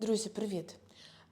Друзі, привіт!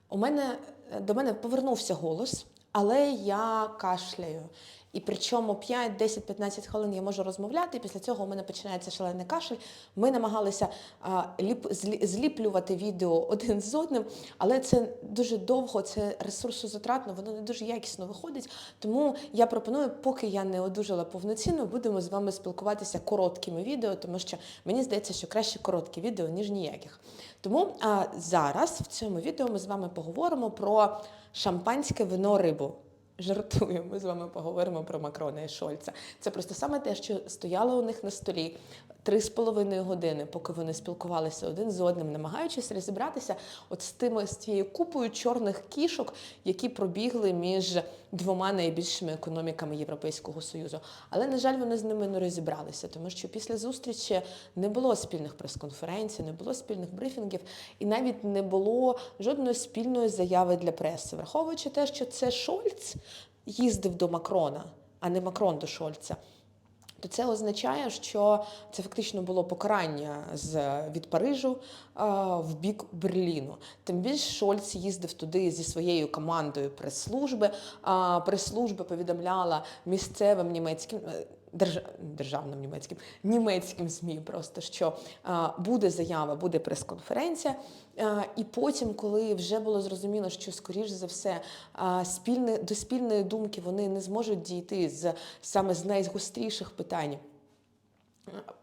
У мене до мене повернувся голос, але я кашляю. І причому 5, 10, 15 хвилин я можу розмовляти, і після цього у мене починається шалений кашель. Ми намагалися а, ліп, злі- зліплювати відео один з одним, але це дуже довго, це ресурсозатратно, воно не дуже якісно виходить. Тому я пропоную, поки я не одужала повноцінно, будемо з вами спілкуватися короткими відео, тому що мені здається, що краще короткі відео, ніж ніяких. Тому а, зараз в цьому відео ми з вами поговоримо про шампанське вино рибу. Жартую, ми з вами поговоримо про Макрона і Шольца. Це просто саме те, що стояло у них на столі три з половиною години, поки вони спілкувалися один з одним, намагаючись розібратися от з тими з тією купою чорних кішок, які пробігли між двома найбільшими економіками Європейського союзу. Але на жаль, вони з ними не розібралися, тому що після зустрічі не було спільних прес-конференцій, не було спільних брифінгів, і навіть не було жодної спільної заяви для преси, враховуючи те, що це Шольц їздив до Макрона, а не Макрон до Шольца. То це означає, що це фактично було покарання з від Парижу в бік Берліну. Тим більше Шольц їздив туди зі своєю командою прес-служби. Прес-служба повідомляла місцевим німецьким. Держ- Державним німецьким німецьким змі, просто що буде заява, буде прес-конференція. І потім, коли вже було зрозуміло, що скоріш за все спільне до спільної думки вони не зможуть дійти з саме з найгостріших питань.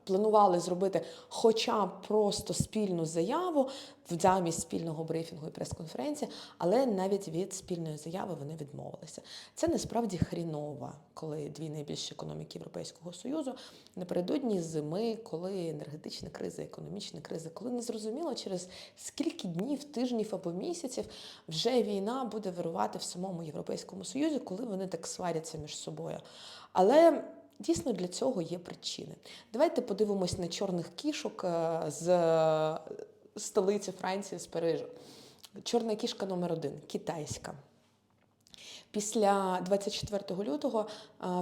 Планували зробити хоча б просто спільну заяву замість спільного брифінгу і прес-конференції, але навіть від спільної заяви вони відмовилися. Це насправді хріново, коли дві найбільші економіки Європейського Союзу напередодні зими, коли енергетична криза, економічна криза, коли не зрозуміло через скільки днів, тижнів або місяців вже війна буде вирувати в самому Європейському Союзі, коли вони так сваряться між собою. Але Дійсно, для цього є причини. Давайте подивимось на чорних кішок е, з е, столиці Франції, з Парижу. Чорна кішка номер один китайська. Після 24 лютого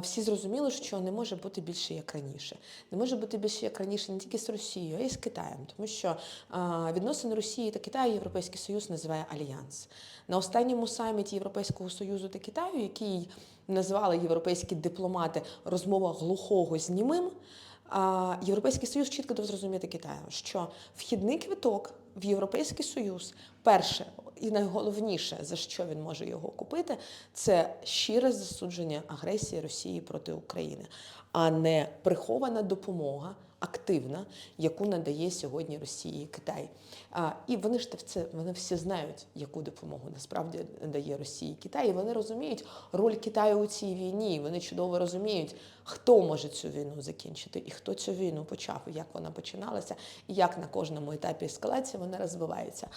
всі зрозуміли, що не може бути більше як раніше. Не може бути більше як раніше не тільки з Росією, а й з Китаєм, тому що відносини Росії та Китаю Європейський Союз називає альянс. На останньому саміті Європейського Союзу та Китаю, який назвали європейські дипломати розмова глухого з німим. Європейський Союз чітко дав зрозуміти Китаю, що вхідний квиток в Європейський Союз перше і найголовніше, за що він може його купити, це щире засудження агресії Росії проти України, а не прихована допомога. Активна, яку надає сьогодні Росії Китай. А, і вони ж це вони всі знають, яку допомогу насправді дає Росії Китай. І вони розуміють роль Китаю у цій війні. І вони чудово розуміють, хто може цю війну закінчити, і хто цю війну почав, і як вона починалася, і як на кожному етапі ескалації вона розвивається.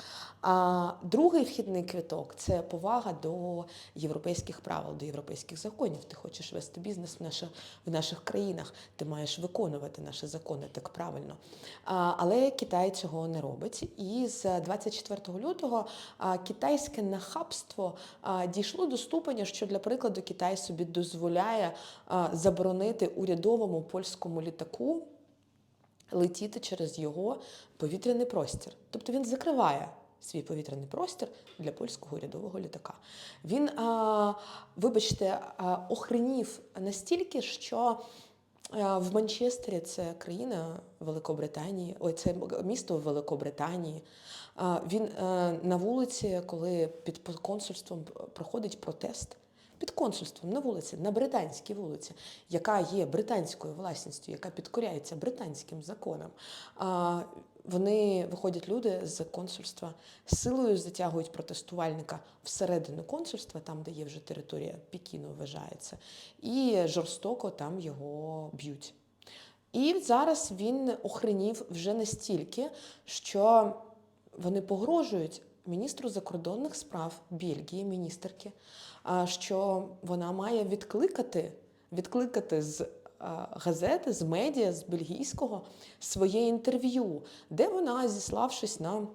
А другий вхідний квиток це повага до європейських правил, до європейських законів. Ти хочеш вести бізнес в наших, в наших країнах, ти маєш виконувати наші закони так правильно. А, але Китай цього не робить. І з 24 лютого китайське нахабство дійшло до ступеня, що для прикладу Китай собі дозволяє заборонити урядовому польському літаку летіти через його повітряний простір. Тобто він закриває свій повітряний простір для польського урядового літака. Він, вибачте, охренів настільки, що в Манчестері це країна Великобританії, ой, це місто Великобританії. Він е, на вулиці, коли під консульством проходить протест. Під консульством на вулиці, на британській вулиці, яка є британською власністю, яка підкоряється британським законам. Вони виходять люди з консульства, силою затягують протестувальника всередину консульства, там, де є вже територія Пекіну, вважається, і жорстоко там його б'ють. І зараз він охренів вже настільки, що вони погрожують міністру закордонних справ Бельгії, міністерки, що вона має відкликати, відкликати з газети, з медіа, з бельгійського своє інтерв'ю, де вона, зіславшись на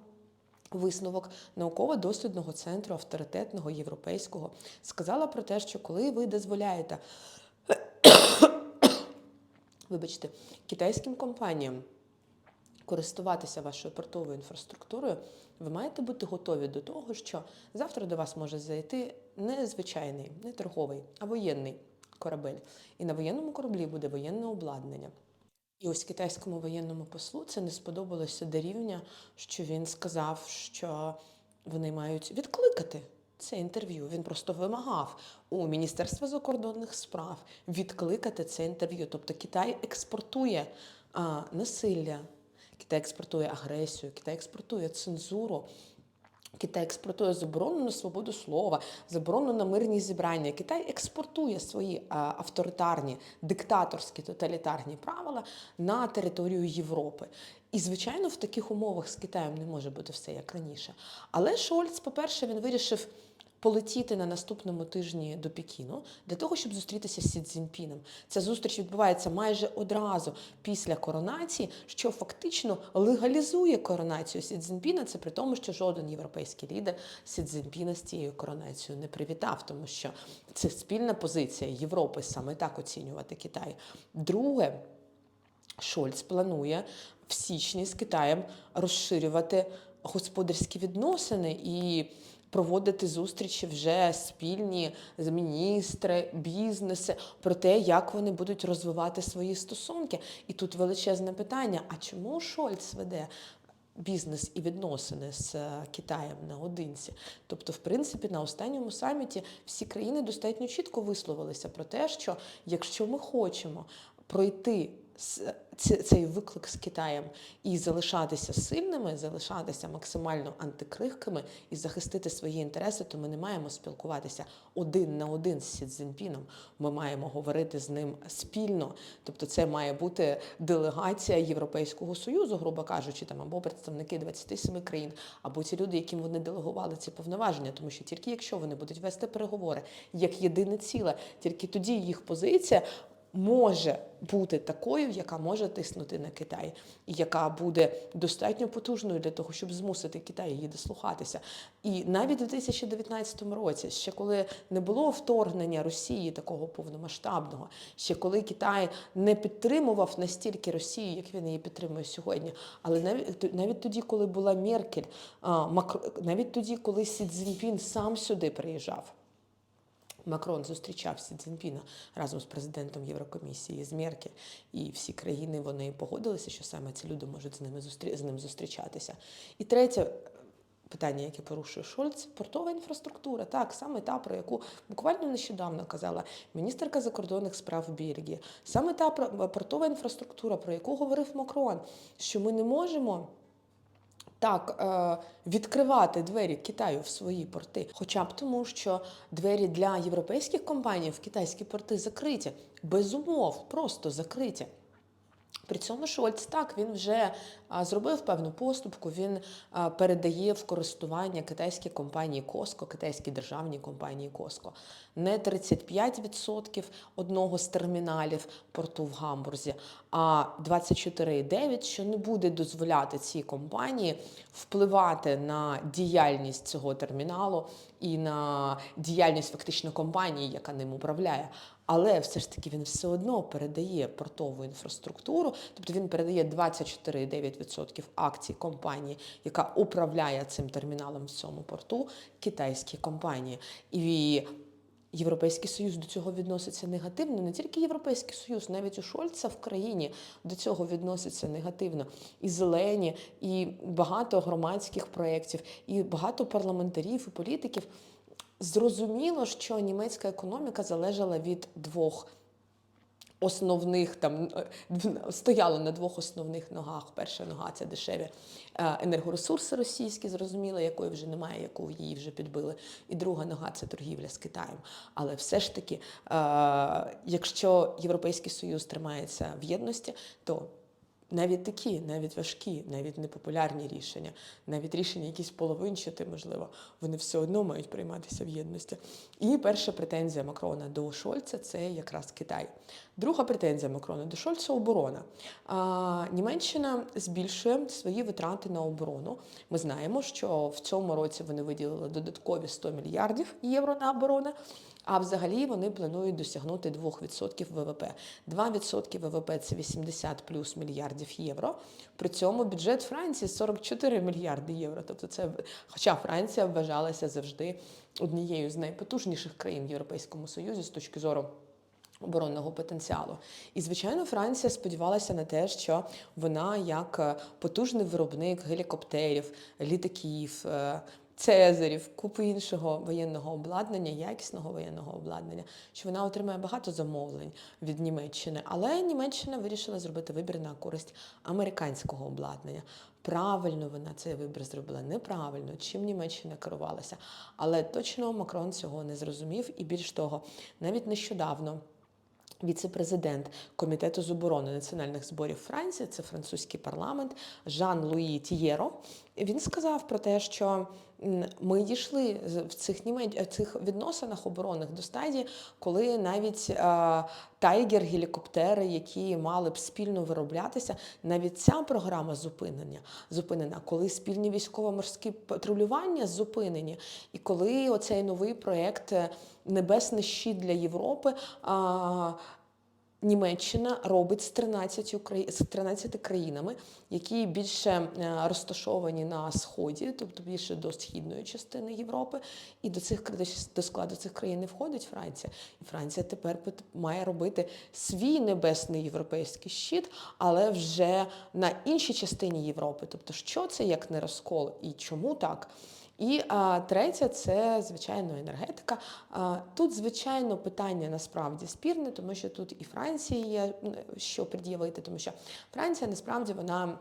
Висновок науково-дослідного центру авторитетного європейського сказала про те, що коли ви дозволяєте, вибачте, китайським компаніям користуватися вашою портовою інфраструктурою, ви маєте бути готові до того, що завтра до вас може зайти не звичайний, не торговий, а воєнний корабель. І на воєнному кораблі буде воєнне обладнання. І ось китайському воєнному послу це не сподобалося до рівня, що він сказав, що вони мають відкликати це інтерв'ю. Він просто вимагав у Міністерства закордонних справ відкликати це інтерв'ю. Тобто Китай експортує а, насилля, Китай експортує агресію, Китай експортує цензуру. Китай експортує заборону на свободу слова, заборону на мирні зібрання. Китай експортує свої авторитарні, диктаторські, тоталітарні правила на територію Європи. І, звичайно, в таких умовах з Китаєм не може бути все як раніше. Але Шольц, по-перше, він вирішив полетіти на наступному тижні до Пекіну для того, щоб зустрітися з Сі Цзіньпіном. Ця зустріч відбувається майже одразу після коронації, що фактично легалізує коронацію Сі Цзіньпіна. Це при тому, що жоден європейський лідер Сі Цзіньпіна з цією коронацією не привітав, тому що це спільна позиція Європи саме так оцінювати Китай. Друге. Шольц планує в січні з Китаєм розширювати господарські відносини і проводити зустрічі вже спільні з міністри, бізнеси про те, як вони будуть розвивати свої стосунки. І тут величезне питання: а чому Шольц веде? Бізнес і відносини з е, Китаєм наодинці. Тобто, в принципі, на останньому саміті всі країни достатньо чітко висловилися про те, що якщо ми хочемо пройти цей виклик з Китаєм і залишатися сильними, залишатися максимально антикрихкими і захистити свої інтереси, то ми не маємо спілкуватися один на один з Сі Цзіньпіном. Ми маємо говорити з ним спільно. Тобто, це має бути делегація Європейського союзу, грубо кажучи, там або представники 27 країн, або ті люди, яким вони делегували ці повноваження. Тому що тільки якщо вони будуть вести переговори як єдине ціле, тільки тоді їх позиція може бути такою, яка може тиснути на Китай, і яка буде достатньо потужною для того, щоб змусити Китай її дослухатися. І навіть у 2019 році, ще коли не було вторгнення Росії такого повномасштабного, ще коли Китай не підтримував настільки Росію, як він її підтримує сьогодні, але навіть навіть тоді, коли була Меркель, навіть тоді, коли Сі Цзіньпін сам сюди приїжджав. Макрон зустрічав Сі Цзіньпіна разом з президентом Єврокомісії з Меркель, і всі країни вони погодилися, що саме ці люди можуть з ними зустрі... з ним зустрічатися. І третє питання, яке порушує Шольц, портова інфраструктура. Так, саме та, про яку буквально нещодавно казала міністерка закордонних справ Бельгії. Саме та портова інфраструктура, про яку говорив Макрон, що ми не можемо так е, відкривати двері Китаю в свої порти, хоча б тому, що двері для європейських компаній в китайські порти закриті, без умов, просто закриті. При цьому Шольц так він вже зробив певну поступку. Він передає в користування китайській компанії Коско, китайській державній компанії Коско, не 35% одного з терміналів порту в Гамбурзі, а 24,9%, що не буде дозволяти цій компанії впливати на діяльність цього терміналу і на діяльність фактично компанії, яка ним управляє. Але все ж таки він все одно передає портову інфраструктуру, тобто він передає 24,9% акцій компанії, яка управляє цим терміналом в цьому порту, китайській компанії. І Європейський Союз до цього відноситься негативно. Не тільки Європейський Союз, навіть у Шольца в країні до цього відноситься негативно. І зелені, і багато громадських проєктів, і багато парламентарів і політиків. Зрозуміло, що німецька економіка залежала від двох основних там е, стояла на двох основних ногах. Перша нога це дешеві е, енергоресурси російські, зрозуміло, якої вже немає, яку її вже підбили. І друга нога це торгівля з Китаєм. Але все ж таки, е, якщо Європейський Союз тримається в єдності, то навіть такі, навіть важкі, навіть непопулярні рішення, навіть рішення якісь половинчати, можливо, вони все одно мають прийматися в єдності. І перша претензія Макрона до Шольца це якраз Китай. Друга претензія Макрона до Шольца оборона. А, Німеччина збільшує свої витрати на оборону. Ми знаємо, що в цьому році вони виділили додаткові 100 мільярдів євро на оборону. А взагалі вони планують досягнути 2% ВВП. 2% ВВП це 80 плюс мільярдів євро. При цьому бюджет Франції 44 мільярди євро. Тобто, це хоча Франція вважалася завжди однією з найпотужніших країн в Європейському Союзі з точки зору. Оборонного потенціалу. І, звичайно, Франція сподівалася на те, що вона, як е, потужний виробник гелікоптерів, літаків, е, цезарів, купи іншого воєнного обладнання, якісного воєнного обладнання, що вона отримає багато замовлень від Німеччини. Але Німеччина вирішила зробити вибір на користь американського обладнання. Правильно вона цей вибір зробила, неправильно, чим Німеччина керувалася. Але точно Макрон цього не зрозумів. І більш того, навіть нещодавно. Віце-президент комітету з оборони національних зборів Франції, це французький парламент, Жан Луї Тієро. Він сказав про те, що ми дійшли в цих німе- цих відносинах оборонних до стадії, коли навіть е, тайгер, гелікоптери, які мали б спільно вироблятися, навіть ця програма зупинення зупинена, коли спільні військово-морські патрулювання зупинені, і коли оцей новий проект е, Небесний щит для Європи. А, Німеччина робить з 13, Украї... з 13 країнами, які більше е, розташовані на сході, тобто більше до східної частини Європи, і до цих до складу цих країн не входить Франція. І Франція тепер має робити свій небесний європейський щит, але вже на іншій частині Європи. Тобто, що це як не розкол і чому так? І а, третє це звичайно енергетика. А, тут, звичайно, питання насправді спірне, тому що тут і Франції є що пред'явити, тому що Франція насправді вона.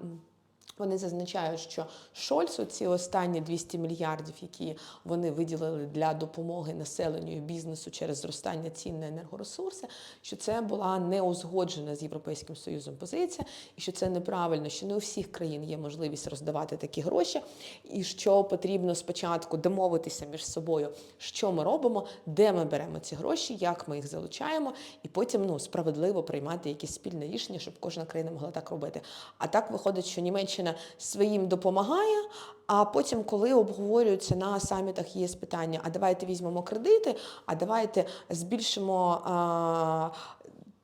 Вони зазначають, що Шольцу ці останні 200 мільярдів, які вони виділили для допомоги населенню і бізнесу через зростання цін на енергоресурси, що це була не узгоджена з Європейським Союзом позиція, і що це неправильно, що не у всіх країн є можливість роздавати такі гроші, і що потрібно спочатку домовитися між собою, що ми робимо, де ми беремо ці гроші, як ми їх залучаємо, і потім ну справедливо приймати якісь спільне рішення, щоб кожна країна могла так робити. А так виходить, що Німеччина своїм допомагає. А потім, коли обговорюються на самітах, є питання: а давайте візьмемо кредити, а давайте збільшимо. А,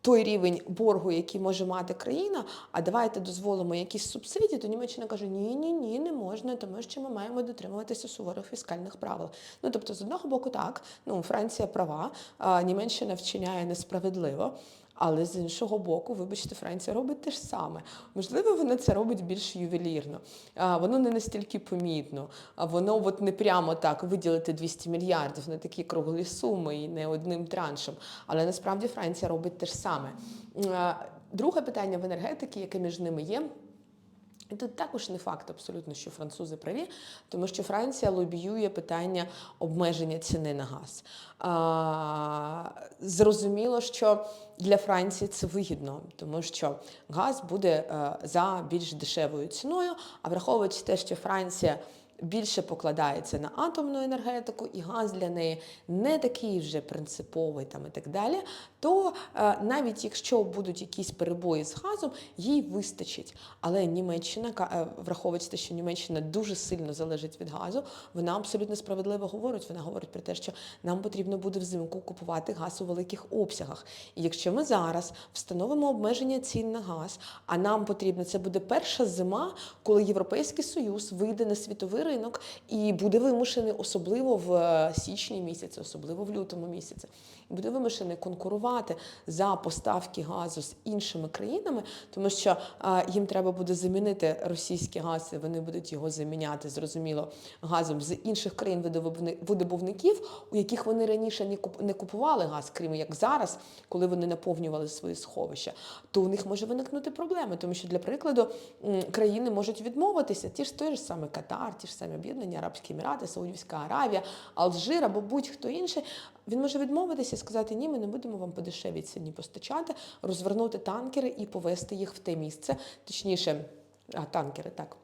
той рівень боргу, який може мати країна, а давайте дозволимо якісь субсидії, то Німеччина каже: ні, ні, ні, не можна, тому що ми маємо дотримуватися суворих фіскальних правил. Ну тобто, з одного боку, так, ну Франція права, а Німеччина вчиняє несправедливо. Але з іншого боку, вибачте, Франція робить те ж саме. Можливо, вона це робить більш ювелірно. Воно не настільки помітно. Воно от не прямо так виділити 200 мільярдів на такі круглі суми і не одним траншем. Але насправді Франція робить те ж саме. Друге питання в енергетиці, яке між ними є. І тут також не факт абсолютно, що французи праві, тому що Франція лобіює питання обмеження ціни на газ. А, зрозуміло, що для Франції це вигідно, тому що газ буде е, за більш дешевою ціною, а враховуючи те, що Франція більше покладається на атомну енергетику, і газ для неї не такий вже принциповий там і так далі, то е, навіть якщо будуть якісь перебої з газом, їй вистачить. Але Німеччина, е, враховуючи те, що Німеччина дуже сильно залежить від газу, вона абсолютно справедливо говорить. Вона говорить про те, що нам потрібно буде взимку купувати газ у великих обсягах. І якщо ми зараз встановимо обмеження цін на газ, а нам потрібно, це буде перша зима, коли Європейський Союз вийде на світовий ринок і буде вимушений, особливо в е, січні місяці, особливо в лютому місяці, буде вимушений конкурувати за поставки газу з іншими країнами, тому що е, їм треба буде замінити російський газ, і вони будуть його заміняти, зрозуміло, газом з інших країн видобувни- видобувників, у яких вони раніше не купували газ, крім як зараз, коли вони наповнювали свої сховища, то у них може виникнути проблеми, тому що для прикладу країни можуть відмовитися, ті ж той ж саме Катар, ті ж самі Об'єднані Арабські Емірати, Саудівська Аравія, Алжир або будь-хто інший. Він може відмовитися і сказати, ні, ми не будемо вам по дешевій ціні постачати, розвернути танкери і повезти їх в те місце, точніше, а, танкери, так.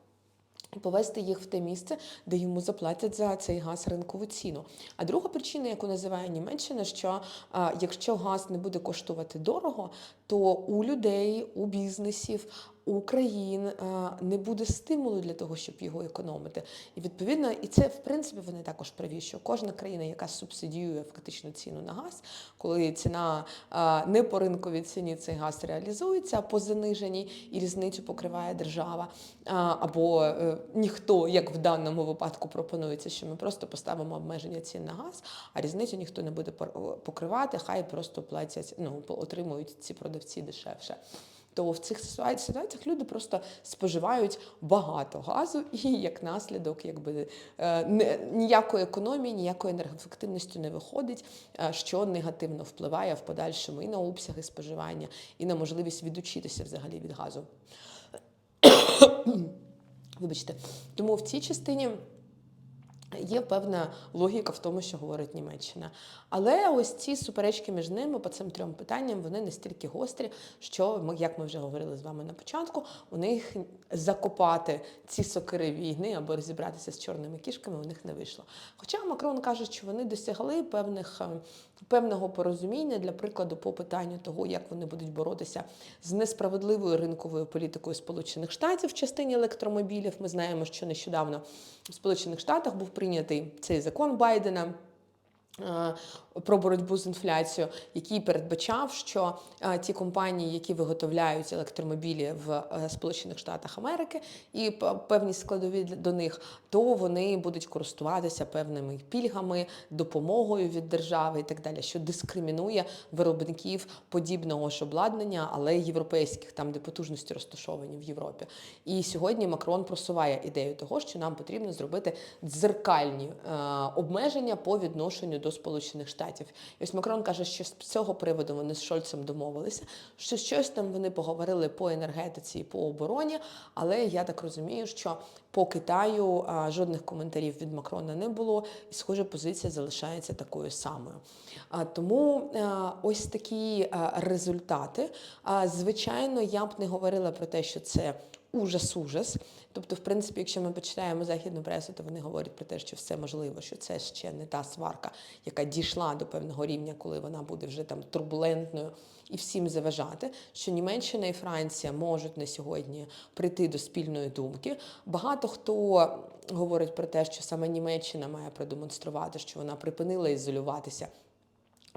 І повезти їх в те місце, де йому заплатять за цей газ ринкову ціну. А друга причина, яку називає Німеччина, що а, якщо газ не буде коштувати дорого, то у людей, у бізнесів, у країн е, не буде стимулу для того, щоб його економити. І відповідно, і це в принципі вони також праві, що кожна країна, яка субсидіює фактично ціну на газ, коли ціна е, не по ринковій ціні цей газ реалізується, по заниженій і різницю покриває держава, е, або ніхто, як в даному випадку пропонується, що ми просто поставимо обмеження цін на газ, а різницю ніхто не буде покривати, хай просто платять, ну отримують ці продавці дешевше то в цих ситуаціях люди просто споживають багато газу, і як наслідок, якби е, ніякої економії, ніякої енергоефективності не виходить, е, що негативно впливає в подальшому і на обсяги споживання, і на можливість відучитися взагалі від газу. Вибачте, тому в цій частині. Є певна логіка в тому, що говорить Німеччина. Але ось ці суперечки між ними по цим трьом питанням вони настільки гострі, що ми, як ми вже говорили з вами на початку, у них закопати ці сокири війни або розібратися з чорними кішками у них не вийшло. Хоча Макрон каже, що вони досягли певних е, певного порозуміння для прикладу по питанню того, як вони будуть боротися з несправедливою ринковою політикою Сполучених Штатів в частині електромобілів. Ми знаємо, що нещодавно в Сполучених Штатах був прийнятий цей закон Байдена. Е, Про боротьбу з інфляцією, який передбачав, що е, ті компанії, які виготовляють електромобілі в е, Сполучених Штатах Америки, і певні складові до них, то вони будуть користуватися певними пільгами, допомогою від держави і так далі, що дискримінує виробників подібного ж обладнання, але європейських, там де потужності розташовані в Європі. І сьогодні Макрон просуває ідею того, що нам потрібно зробити дзеркальні обмеження по відношенню до Сполучених Штатів. І ось Макрон каже, що з цього приводу вони з Шольцем домовилися, що щось там вони поговорили по енергетиці і по обороні. Але я так розумію, що по Китаю а, жодних коментарів від Макрона не було, і схоже, позиція залишається такою самою. А, тому а, ось такі а, результати. А, звичайно, я б не говорила про те, що це ужас-ужас. Тобто, в принципі, якщо ми почитаємо західну пресу, то вони говорять про те, що все можливо, що це ще не та сварка, яка дійшла до певного рівня, коли вона буде вже там турбулентною і всім заважати. Що Німеччина і Франція можуть на сьогодні прийти до спільної думки. Багато хто говорить про те, що саме Німеччина має продемонструвати, що вона припинила ізолюватися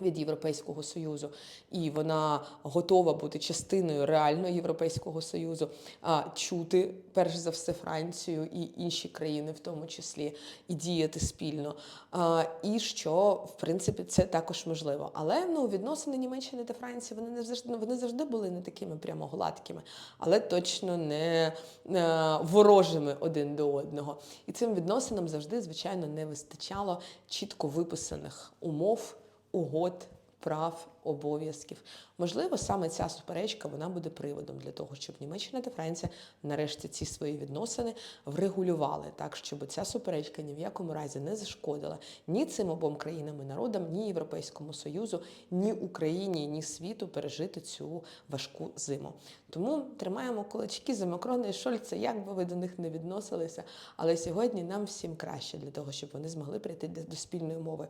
від Європейського Союзу, і вона готова бути частиною реально Європейського Союзу, а, чути перш за все Францію і інші країни, в тому числі, і діяти спільно. А, І що в принципі це також можливо. Але ну відносини Німеччини та Франції вони не завжди вони завжди були не такими прямо гладкими, але точно не е, ворожими один до одного. І цим відносинам завжди, звичайно, не вистачало чітко виписаних умов угод, прав, обов'язків. Можливо, саме ця суперечка вона буде приводом для того, щоб Німеччина та Франція нарешті ці свої відносини врегулювали так, щоб ця суперечка ні в якому разі не зашкодила ні цим обом країнам і народам, ні Європейському Союзу, ні Україні, ні світу пережити цю важку зиму. Тому тримаємо кулачки за Макрона і Шольца, як би ви до них не відносилися. Але сьогодні нам всім краще для того, щоб вони змогли прийти до спільної мови.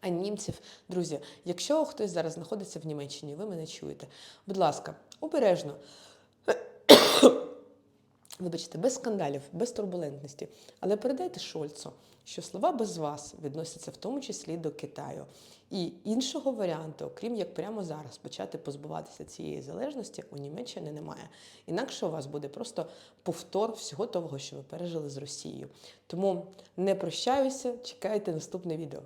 А німців, друзі, якщо хтось зараз знаходиться в Німеччині, ви мене чуєте. Будь ласка, обережно. Вибачте, без скандалів, без турбулентності. Але передайте Шольцу, що слова без вас відносяться в тому числі до Китаю. І іншого варіанту, окрім як прямо зараз почати позбуватися цієї залежності, у Німеччині немає. Інакше у вас буде просто повтор всього того, що ви пережили з Росією. Тому не прощаюся, чекайте наступне відео.